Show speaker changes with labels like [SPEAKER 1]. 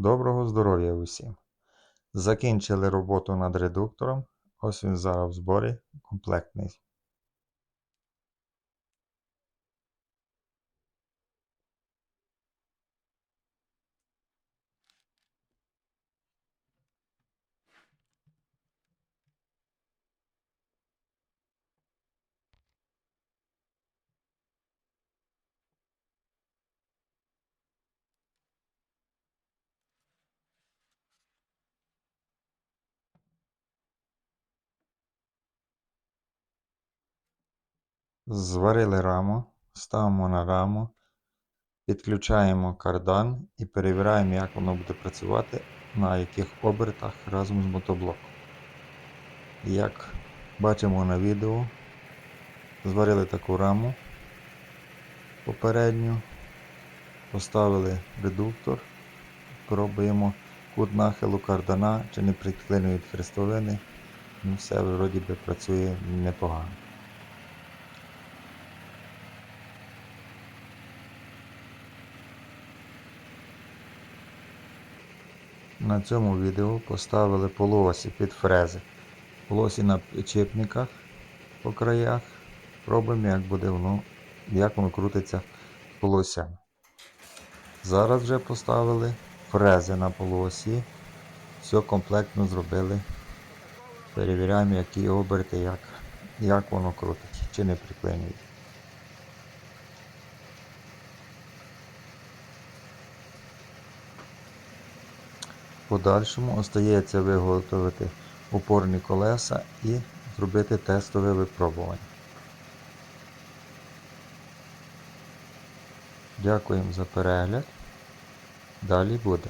[SPEAKER 1] Доброго здоров'я усім! Закінчили роботу над редуктором. Ось він зараз в зборі комплектний. Зварили раму, ставимо на раму, підключаємо кардан і перевіряємо, як воно буде працювати, на яких обертах разом з мотоблоком. Як бачимо на відео, зварили таку раму попередню, поставили редуктор, пробуємо кут нахилу кардана, чи не приклинують хрестовини. Ну, все вроді би працює непогано. На цьому відео поставили полуосі під фрези. Полуосі на підчепниках по краях. Пробуємо, як буде воно, як воно крутиться полуосями. Зараз вже поставили фрези на полуосі. Все комплектно зробили. Перевіряємо, які оберти, як, як воно крутить, чи не приклинює. Подальшому остається виготовити опорні колеса і зробити тестове випробування. Дякуємо за перегляд. Далі буде.